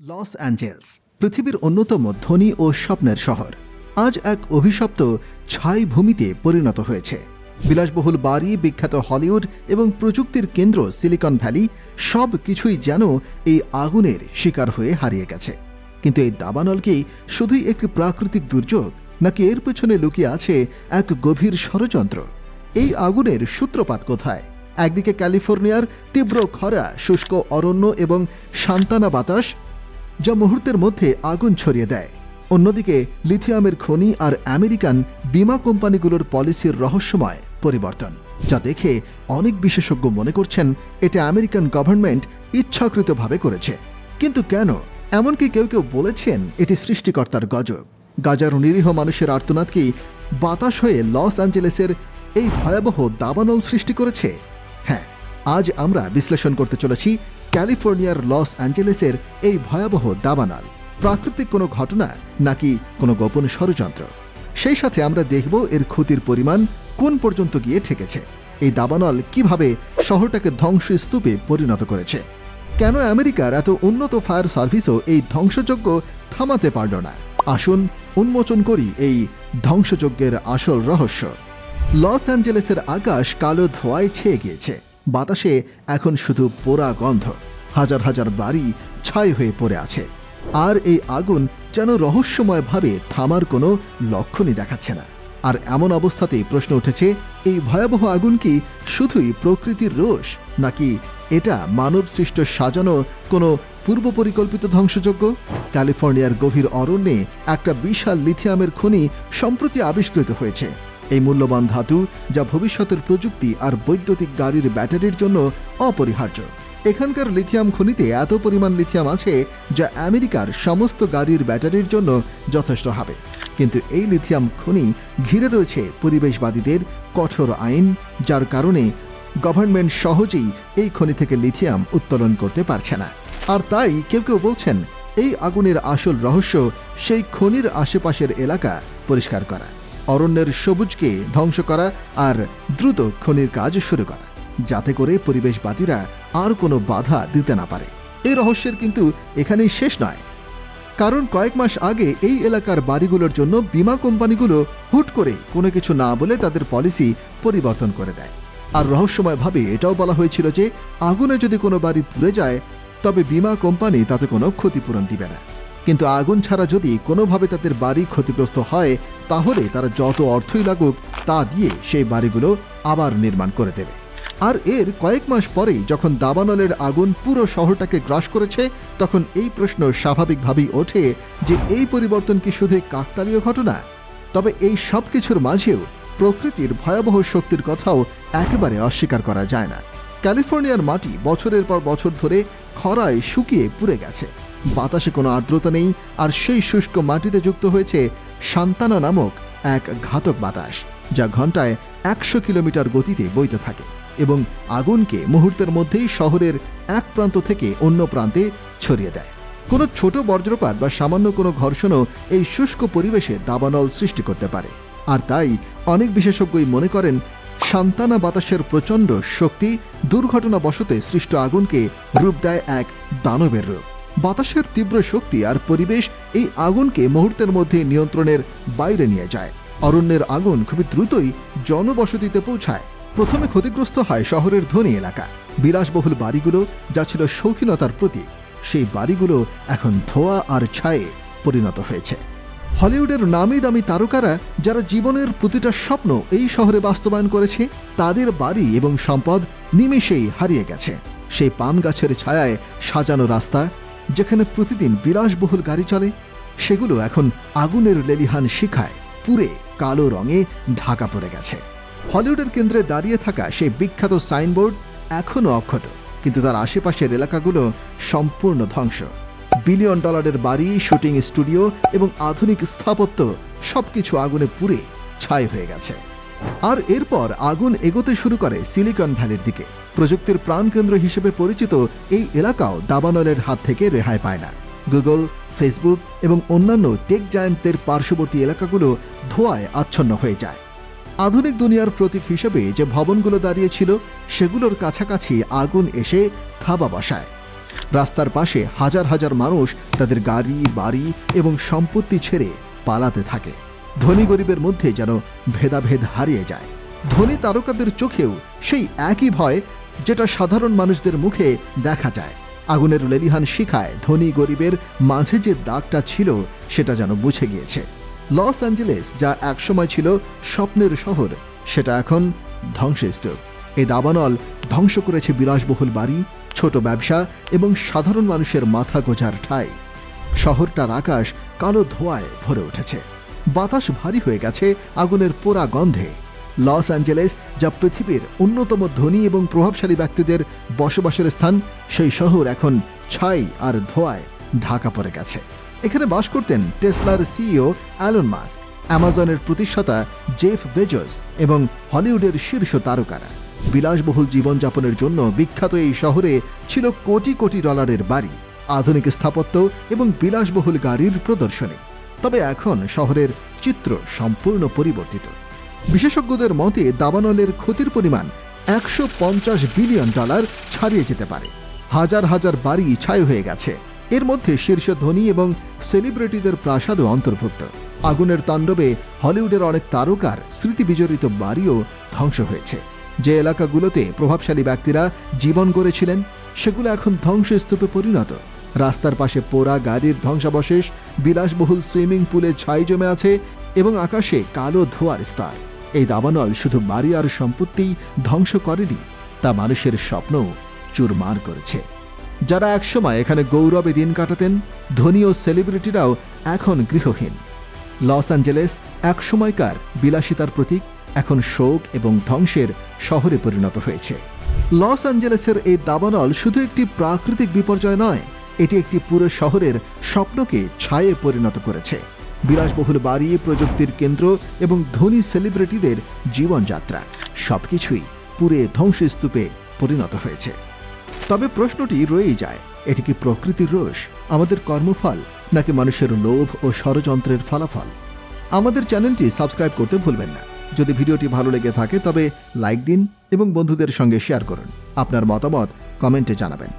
Los Angeles, পৃথিবীর অন্যতম ধনী ও স্বপ্নের শহর। আজ এক অভিশপ্ত ছাই ভূমিতে পরিণত হয়েছে। বিলাসবহুল বাড়ি, বিখ্যাত হলিউড এবং প্রযুক্তির কেন্দ্র সিলিকন ভ্যালি সব কিছুই যেন এই আগুনের শিকার হয়ে হারিয়ে গেছে। কিন্তু এই দাবানল কি শুধুই একটি প্রাকৃতিক দুর্যোগ, নাকি এর পেছনে লুকিয়ে আছে এক গভীর ষড়যন্ত্র? এই আগুনের সূত্রপাত কোথায়? একদিকে ক্যালিফোর্নিয়ার তীব্র খরা, শুষ্ক অরণ্য এবং সান্তানা বাতাস যা মুহূর্তের মধ্যে আগুন ছড়িয়ে দেয়। অন্যদিকে, লিথিয়ামের খনি আর আমেরিকান বিমা কোম্পানিগুলোর পলিসির রহস্যময় পরিবর্তন, যা দেখে অনেক বিশেষজ্ঞ মনে করছেন এটা আমেরিকান গভর্নমেন্ট ইচ্ছাকৃতভাবে করেছে। কিন্তু কেন? এমনকি কেউ কেউ বলেছেন এটি সৃষ্টিকর্তার গজব। গাজার নিরীহ মানুষের আর্তনাদ কি বাতাস হয়ে লস অ্যাঞ্জেলেসের এই ভয়াবহ দাবানল সৃষ্টি করেছে? আজ আমরা বিশ্লেষণ করতে চলেছি ক্যালিফোর্নিয়ার লস অ্যাঞ্জেলেসের এই ভয়াবহ দাবানল। প্রাকৃতিক কোনো ঘটনা নাকি কোনো গোপন ষড়যন্ত্র? সেই সাথে আমরা দেখব এর ক্ষতির পরিমাণ কোন পর্যন্ত গিয়ে ঠেকেছে। এই দাবানল কীভাবে শহরটাকে ধ্বংসস্তূপে পরিণত করেছে? কেন আমেরিকার এত উন্নত ফায়ার সার্ভিসও এই ধ্বংসযজ্ঞ থামাতে পারল না? আসুন উন্মোচন করি এই ধ্বংসযজ্ঞের আসল রহস্য। লস অ্যাঞ্জেলেসের আকাশ কালো ধোঁয়ায় ছেয়ে গিয়েছে। বাতাসে এখন শুধু পোড়া গন্ধ। হাজার হাজার বাড়ি ছাই হয়ে পড়ে আছে। আর এই আগুন যেন রহস্যময়ভাবে থামার কোনো লক্ষণই দেখাচ্ছে না। আর এমন অবস্থাতেই প্রশ্ন উঠেছে, এই ভয়াবহ আগুন কি শুধুই প্রকৃতির রোষ, নাকি এটা মানব সৃষ্ট সাজানো কোনো পূর্ব পরিকল্পিত ধ্বংসযজ্ঞ? ক্যালিফোর্নিয়ার গভীর অরণ্যে একটা বিশাল লিথিয়ামের খনি সম্প্রতি আবিষ্কৃত হয়েছে। এই মূল্যবান ধাতু যা ভবিষ্যতের প্রযুক্তি আর বৈদ্যুতিক গাড়ির ব্যাটারির জন্য অপরিহার্য। এখানকার লিথিয়াম খনিতে এত পরিমাণ লিথিয়াম আছে যা আমেরিকার সমস্ত গাড়ির ব্যাটারির জন্য যথেষ্ট হবে। কিন্তু এই লিথিয়াম খনি ঘিরে রয়েছে পরিবেশবাদীদের কঠোর আইন, যার কারণে গভর্নমেন্ট সহজেই এই খনি থেকে লিথিয়াম উত্তোলন করতে পারছে না। আর তাই কেউ কেউ বলছেন, এই আগুনের আসল রহস্য সেই খনির আশেপাশের এলাকা পরিষ্কার করা। অরণ্যের সবুজকে ধ্বংস করা আর দ্রুত খনির কাজ শুরু করা, যাতে করে পরিবেশবাদীরা আর কোনো বাধা দিতে না পারে। এই রহস্যের কিন্তু এখানেই শেষ নয়। কারণ কয়েক মাস আগে এই এলাকার বাড়িগুলোর জন্য বিমা কোম্পানিগুলো হুট করে কোনো কিছু না বলে তাদের পলিসি পরিবর্তন করে দেয়। আর রহস্যময়ভাবে এটাও বলা হয়েছিল যে, আগুনে যদি কোনো বাড়ি পুড়ে যায়, তবে বিমা কোম্পানি তাতে কোনো ক্ষতিপূরণ দিবে না। কিন্তু আগুন ছাড়া যদি কোনোভাবে তাদের বাড়ি ক্ষতিগ্রস্ত হয়, তাহলে তারা যত অর্থই লাগুক, তা দিয়ে সেই বাড়িগুলো আবার নির্মাণ করে দেবে। আর এর কয়েক মাস পরেই যখন দাবানলের আগুন পুরো শহরটাকে গ্রাস করেছে, তখন এই প্রশ্ন স্বাভাবিকভাবেই ওঠে যে এই পরিবর্তন কি শুধু কাকতালীয় ঘটনা? তবে এই সব কিছুর মাঝেও প্রকৃতির ভয়াবহ শক্তির কথাও একেবারে অস্বীকার করা যায় না। ক্যালিফোর্নিয়ার মাটি বছরের পর বছর ধরে খরায় শুকিয়ে পুড়ে গেছে। বাতাসে কোনো আর্দ্রতা নেই, আর সেই শুষ্ক মাটিতে যুক্ত হয়েছে সান্তানা নামক এক ঘাতক বাতাস, যা ঘন্টায় একশো কিলোমিটার গতিতে বইতে থাকে এবং আগুনকে মুহূর্তের মধ্যেই শহরের এক প্রান্ত থেকে অন্য প্রান্তে ছড়িয়ে দেয়। কোনো ছোট বজ্রপাত বা সামান্য কোনো ঘর্ষণও এই শুষ্ক পরিবেশে দাবানল সৃষ্টি করতে পারে। আর তাই অনেক বিশেষজ্ঞই মনে করেন, সান্তানা বাতাসের প্রচণ্ড শক্তি দুর্ঘটনাবশতে সৃষ্ট আগুনকে রূপ দেয় এক দানবের রূপ। বাতাসের তীব্র শক্তি আর পরিবেশ এই আগুনকে মুহূর্তের মধ্যে নিয়ন্ত্রণের বাইরে নিয়ে যায়। অরণ্যের আগুন খুবই দ্রুতই জনবসতিতে পৌঁছায়। প্রথমে ক্ষতিগ্রস্ত হয় শহরের ধনী এলাকা। বিলাসবহুল বাড়িগুলো যা ছিল শৌখিনতার প্রতীক, সেই বাড়িগুলো এখন ধোয়া আর ছায়ে পরিণত হয়েছে। হলিউডের নামি দামি তারকারা যারা জীবনের প্রতিটা স্বপ্ন এই শহরে বাস্তবায়ন করেছে, তাদের বাড়ি এবং সম্পদ নিমেষেই হারিয়ে গেছে। সেই পাম গাছের ছায়ায় সাজানো রাস্তা যেখানে প্রতিদিন বিলাসবহুল গাড়ি চলে, সেগুলো এখন আগুনের লেলিহান শিখায় পুরে কালো রঙে ঢাকা পড়ে গেছে। হলিউডের কেন্দ্রে দাঁড়িয়ে থাকা সেই বিখ্যাত সাইনবোর্ড এখনও অক্ষত, কিন্তু তার আশেপাশের এলাকাগুলো সম্পূর্ণ ধ্বংস। বিলিয়ন ডলারের বাড়ি, শুটিং স্টুডিও এবং আধুনিক স্থাপত্য সবকিছু আগুনে পুড়ে ছাই হয়ে গেছে। আর এরপর আগুন এগোতে শুরু করে সিলিকন ভ্যালির দিকে। প্রযুক্তির প্রাণকেন্দ্র হিসেবে পরিচিত এই এলাকাও দাবানলের হাত থেকে রেহাই পায় না। গুগল, ফেসবুক এবং অন্যান্য টেক জায়ান্টদের পার্শ্ববর্তী এলাকাগুলো ধোঁয়ায় আচ্ছন্ন হয়ে যায়। আধুনিক দুনিয়ার প্রতীক হিসেবে যে ভবনগুলো দাঁড়িয়েছিল, সেগুলোর কাছাকাছি আগুন এসে থাবা বসায়। রাস্তার পাশে হাজার হাজার মানুষ তাদের গাড়ি, বাড়ি এবং সম্পত্তি ছেড়ে পালাতে থাকে। ধনী গরিবের মধ্যে যেন ভেদাভেদ হারিয়ে যায়। ধনী তারকাদের চোখেও সেই একই ভয় যেটা সাধারণ মানুষদের মুখে দেখা যায়। আগুনের লেলিহান শিখায় ধনী গরিবের মাঝে যে দাগটা ছিল সেটা যেন মুছে গিয়েছে। লস অ্যাঞ্জেলেস যা একসময় ছিল স্বপ্নের শহর, সেটা এখন ধ্বংসস্তূপ। এই দাবানল ধ্বংস করেছে বিলাসবহুল বাড়ি, ছোট ব্যবসা এবং সাধারণ মানুষের মাথা গোজার ঠাই। শহরটার আকাশ কালো ধোঁয়ায় ভরে উঠেছে। বাতাস ভারী হয়ে গেছে আগুনের পোড়া গন্ধে। লস অ্যাঞ্জেলেস, যা পৃথিবীর অন্যতম ধনী এবং প্রভাবশালী ব্যক্তিদের বসবাসের স্থান, সেই শহর এখন ছাই আর ধোয়ায় ঢাকা পড়ে গেছে। এখানে বাস করতেন টেসলার সিইও অ্যালন মাস্ক, অ্যামাজনের প্রতিষ্ঠাতা জেফ বেজস এবং হলিউডের শীর্ষ তারকারা। বিলাসবহুল জীবনযাপনের জন্য বিখ্যাত এই শহরে ছিল কোটি কোটি ডলারের বাড়ি, আধুনিক স্থাপত্য এবং বিলাসবহুল গাড়ির প্রদর্শনী। তবে এখন শহরের চিত্র সম্পূর্ণ পরিবর্তিত। বিশেষজ্ঞদের মতে, দাবানলের ক্ষতির পরিমাণ একশো পঞ্চাশ বিলিয়ন ডলার ছাড়িয়ে যেতে পারে। হাজার হাজার বাড়ি ছাই হয়ে গেছে। এর মধ্যে শীর্ষ ধনী এবং সেলিব্রিটিদের প্রাসাদও অন্তর্ভুক্ত। আগুনের তাণ্ডবে হলিউডের অনেক তারকার স্মৃতি বিজড়িত বাড়িও ধ্বংস হয়েছে। যে এলাকাগুলোতে প্রভাবশালী ব্যক্তিরা জীবন গড়েছিলেন, সেগুলো এখন ধ্বংসস্তূপে পরিণত। রাস্তার পাশে পোড়া গাড়ির ধ্বংসাবশেষ, বিলাসবহুল সুইমিং পুলে ছাই জমে আছে এবং আকাশে কালো ধোয়ার স্তর। এই দাবানল শুধু বাড়ি আর সম্পত্তি ধ্বংস করেনি, তা মানুষের স্বপ্নও চুরমার করেছে। যারা একসময় এখানে গৌরবে দিন কাটাতেন, ধনী ও সেলিব্রিটিরাও এখন গৃহহীন। লস অ্যাঞ্জেলেস একসময়কার বিলাসিতার প্রতীক, এখন শোক এবং ধ্বংসের শহরে পরিণত হয়েছে। লস অ্যাঞ্জেলেসের এই দাবানল শুধু একটি প্রাকৃতিক বিপর্যয় নয় এটি একটি পুরো শহরের স্বপ্নকে ছায়ে পরিণত করেছে। বিলাসবহুল বাড়ি, প্রযুক্তির কেন্দ্র এবং ধনী সেলিব্রিটিদের জীবনযাত্রা সবকিছুই পুরে ধ্বংসস্তূপে পরিণত হয়েছে। তবে প্রশ্নটি রয়েই যায়, এটি কি প্রকৃতির রোষ, আমাদের কর্মফল, নাকি মানুষের লোভ ও ষড়যন্ত্রের ফলাফল? আমাদের চ্যানেলটি সাবস্ক্রাইব করতে ভুলবেন না। যদি ভিডিওটি ভালো লেগে থাকে, তবে লাইক দিন এবং বন্ধুদের সঙ্গে শেয়ার করুন। আপনার মতামত কমেন্টে জানাবেন।